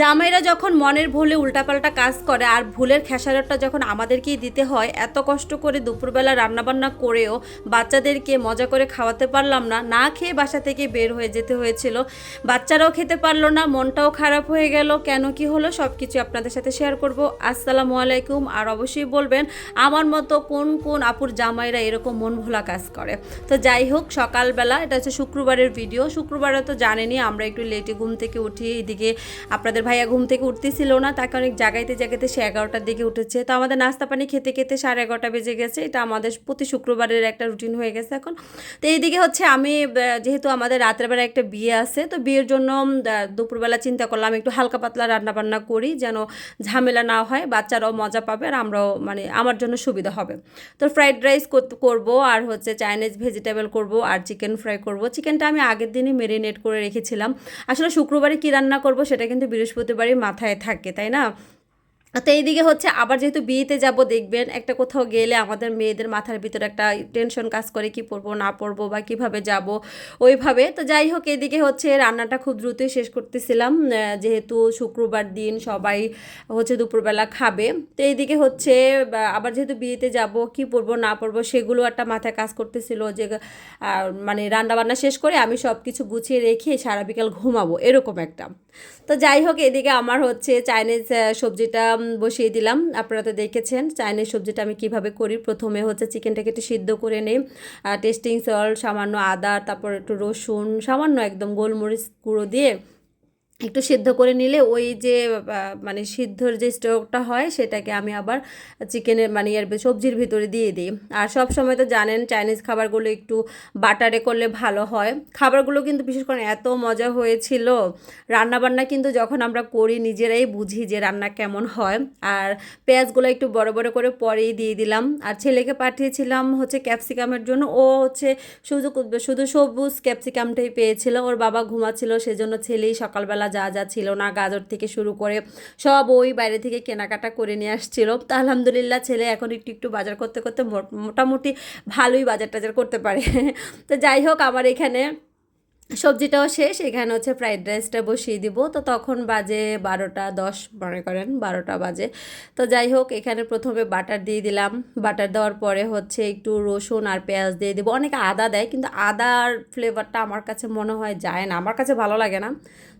জামাইরা যখন মনের ভুলে উল্টাপাল্টা কাজ করে আর ভুলের খেসারতটা যখন আমাদেরকেই দিতে হয়, এত কষ্ট করে দুপুরবেলা রান্নাবান্না করেও বাচ্চাদেরকে মজা করে খাওয়াতে পারলাম না। না খেয়ে বাসা থেকে বের হয়ে যেতে হয়েছিল। বাচ্চারাও খেতে পারল না, মনটাও খারাপ হয়ে গেল। কেন কি হলো সব কিছু আপনাদের সাথে শেয়ার করব। আসসালামু আলাইকুম। আর অবশ্যই বলবেন, আমার মতো কোন কোন আপুর জামাইরা এরকম মন ভোলা কাজ করে? তো যাই হোক, সকালবেলা, এটা হচ্ছে শুক্রবারের ভিডিও শুক্রবারে তো জানেনি আমরা একটু লেটে ঘুম থেকে উঠি এদিকে আপনাদের ভাইয়া ঘুম থেকে উঠতেছিল না, তাকে অনেক জাগাইতে জাগাইতে সে এগারোটার দিকে উঠেছে। তো আমাদের নাস্তা পানি খেতে খেতে সাড়ে এগারোটা বেজে গেছে। এটা আমাদের প্রতি শুক্রবারের একটা রুটিন হয়ে গেছে এখন। তো এইদিকে হচ্ছে আমি যেহেতু আমাদের রাতের বেলা একটা বিয়ে আছে, তো বিয়ের জন্য দুপুরবেলা চিন্তা করলাম একটু হালকা পাতলা রান্না বান্না করি যেন ঝামেলা না হয়, বাচ্চারাও মজা পাবে আর আমরাও মানে আমার জন্য সুবিধা হবে। তো ফ্রাইড রাইস করব আর হচ্ছে চাইনিজ ভেজিটেবল করব আর চিকেন ফ্রাই করব। চিকেনটা আমি আগের দিনই মেরিনেট করে রেখেছিলাম। আসলে শুক্রবারে কী রান্না করব সেটা কিন্তু বৃহস্পতিবারই মাথায় থাকে তাই না? তো এইদিকে হচ্ছে আবার যেহেতু বিয়েতে যাব, দেখবেন একটা কোথাও গেলে আমাদের মেয়েদের মাথার ভিতরে একটা টেনশন কাজ করে কি পরবো, না পরবো বা কীভাবে যাব, ওইভাবে। তো যাই হোক এদিকে হচ্ছে রান্নাটা খুব দ্রুতই শেষ করতেছিলাম যেহেতু শুক্রবার দিন সবাই হচ্ছে দুপুরবেলা খাবে। তো এইদিকে হচ্ছে আবার যেহেতু বিয়েতে যাব, কি পরবো, না পরবো, সেগুলো একটা মাথায় কাজ করতেছিল যে মানে রান্না বান্না শেষ করে আমি সব কিছু গুছিয়ে রেখে সারা বিকাল ঘুমাবো, এরকম একটা। তো যাই হোক এদিকে আমার হচ্ছে চাইনিজ সবজিটা বসিয়ে দিলাম। আপনারা তো দেখেছেন, চাইনিজ সবজিটা আমি কীভাবে করি। প্রথমে হচ্ছে চিকেনটাকে একটু সিদ্ধ করে নিই। টেস্টিং সল্ট সামান্য আদা, তারপর একটু রসুন, সামান্য একদম গোলমরিচ গুঁড়ো দিয়ে একটু সিদ্ধ করে নিলে ওই যে মানে সিদ্ধর যে স্টোকটা হয় সেটাকে আমি আবার চিকেনের মানে এর সবজির ভিতরে দিয়ে দিই। আর সব সময় তো জানেন চাইনিজ খাবারগুলো একটু বাটারে করলে ভালো হয়। খাবারগুলো কিন্তু বিশেষ করে এত মজা হয়েছিল। রান্নাবান্না কিন্তু যখন আমরা করি নিজেরাই বুঝি যে রান্না কেমন হয়। আর পেঁয়াজগুলো একটু বড় বড় করে পরেই দিয়ে দিলাম। আর ছেলেকে পাঠিয়েছিলাম হচ্ছে ক্যাপসিকামের জন্য। ও হচ্ছে শুধু শুধু সবুজ ক্যাপসিকামটাই পেয়েছিল। ওর বাবা ঘুমাচ্ছিল সেজন্য ছেলেই সকালবেলা যা যা ছিল না, গাজর থেকে শুরু করে সব ওই বাইরে থেকে কেনাকাটা করে নিয়ে আসছিল। তা আলহামদুলিল্লাহ ছেলে এখন একটু একটু বাজার করতে করতে মোট- মোটামুটি ভালোই বাজার টাজার করতে পারে। তো যাই হোক, আমার এখানে সবজিটাও শেষ, এখানে হচ্ছে ফ্রাইড রাইসটা বসিয়ে দিব। তো তখন বাজে বারোটা দশ, মনে করেন বারোটা বাজে। তো যাই হোক, এখানে প্রথমে বাটার দিয়ে দিলাম। বাটার দেওয়ার পরে হচ্ছে একটু রসুন আর পেঁয়াজ দিয়ে দেবো। অনেকে আদা দেয়, কিন্তু আদার ফ্লেভারটা আমার কাছে মনে হয় যায় না। আমার কাছে ভালো লাগে না।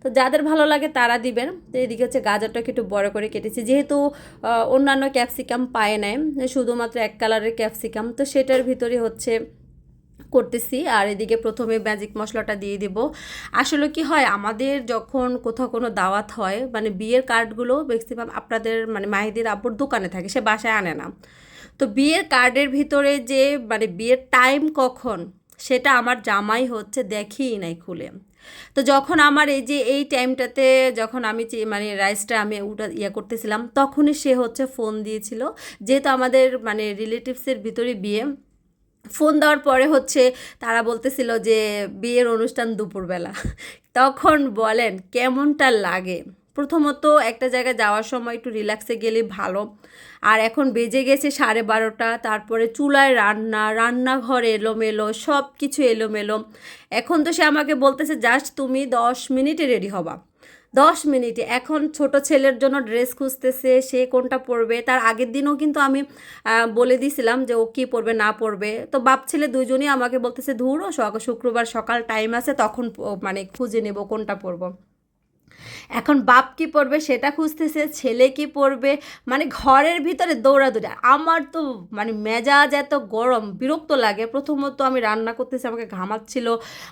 তো যাদের ভালো লাগে তারা দিবেন। তো এদিকে হচ্ছে গাজরটাকে একটু বড় করে কেটেছি। যেহেতু অন্যান্য ক্যাপসিকাম পায় নাই, শুধুমাত্র এক কালারের ক্যাপসিকাম তো সেটার ভিতরে হচ্ছে করতেছি আর এদিকে প্রথমে ম্যাজিক মশলাটা দিয়ে দিব। আসলে কি হয়, আমাদের যখন কোথাও কোনো দাওয়াত হয় মানে বিয়ের কার্ডগুলো ম্যাক্সিমাম আপনাদের মানে মাহিদের আব্বুর দোকানে থাকে, সে বাসায় আনে না। তো বিয়ের কার্ডের ভিতরে যে মানে বিয়ের টাইম কখন, সেটা আমার জামাই হচ্ছে দেখিই নাই খুলে। তো যখন আমার এই যে, এই টাইমটাতে যখন আমি মানে রাইসটা আমি উঠা ইয়ে করতেছিলাম, তখনই সে হচ্ছে ফোন দিয়েছিল। যেহেতু আমাদের মানে রিলেটিভসের ভিতরে বিয়ে ফোন দেওয়ার পরে হচ্ছে তারা বলতেছিল যে বিয়ের অনুষ্ঠান দুপুরবেলা। তখন বলেন, কেমনটা লাগে? প্রথমত একটা জায়গায় যাওয়ার সময় একটু রিল্যাক্সে গেলে ভালো। আর এখন বেজে গেছে সাড়ে বারোটা, তারপরে চুলায় রান্না, রান্নাঘর এলোমেলো সব কিছু এলোমেলো। এখন তো সে আমাকে বলতেছে, জাস্ট তুমি দশ মিনিটে রেডি হবা। দশ মিনিটে। এখন ছোট ছেলের জন্য ড্রেস খুঁজতেছে, সে কোনটা পরবে? তার আগের দিনও কিন্তু আমি বলে দিয়েছিলাম যে ও কী পরবে, না পরবে। তো বাপ ছেলে দুজনেই আমাকে বলতেছে, ধুরো শুক্রবার সকাল টাইম আছে, তখন মানে খুঁজে নেব কোনটা পরবো। এখন বাপ কি পড়বে সেটা খুঁজতেছে, ছেলে কি পড়বে? মানে ঘরের ভিতরে দৌড়াদৌড়ি। আমার তো মানে মেজাজ এত গরম, বিরক্ত লাগে। প্রথমত আমি রান্না করতেছি, আমাকে ঘামাচ্ছিল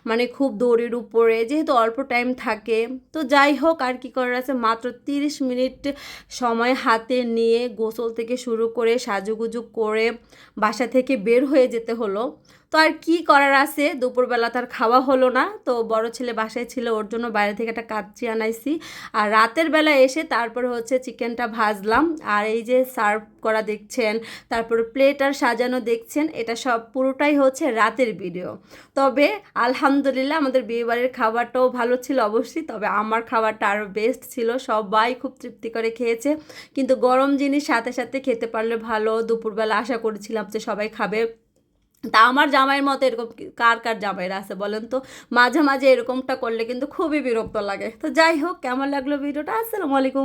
মানে খুব দৌড়ের উপরে, যেহেতু অল্প টাইম থাকে। তো যাই হোক, আর কি করার আছে? মাত্র তিরিশ মিনিট সময় হাতে নিয়ে গোসল থেকে শুরু করে সাজুগুজু করে বাসা থেকে বের হয়ে যেতে হলো। তো আর কি করার আছে? দুপুরবেলা তার খাওয়া হলো না। তো বড় ছেলে বাসায় ছিল, ওর জন্য বাইরে থেকে একটা কাচ্চি আনাইছি। আর রাতের বেলা এসে তারপর হচ্ছে চিকেনটা ভাজলাম। আর এই যে সার্ভ করা দেখছেন, তারপর প্লেট আর সাজানো দেখছেন, এটা সব পুরোটাই হচ্ছে রাতের ভিডিও। তবে আলহামদুলিল্লাহ আমাদের বিয়েবাড়ির খাবারটাও ভালো ছিল অবশ্যই, তবে আমার খাবারটা আরও বেস্ট ছিল। সবাই খুব তৃপ্তি করে খেয়েছে। কিন্তু গরম জিনিস সাথে সাথে খেতে পারলে ভালো। দুপুরবেলা আশা করেছিলাম যে সবাই খাবে। তা আমার জামাইয়ের মতো এরকম কার কার জামাইরা আছে বলেন তো? মাঝে মাঝে এরকমটা করলে কিন্তু খুবই বিরক্ত লাগে। তো যাই হোক, কেমন লাগল ভিডিওটা? আসসালামু আলাইকুম।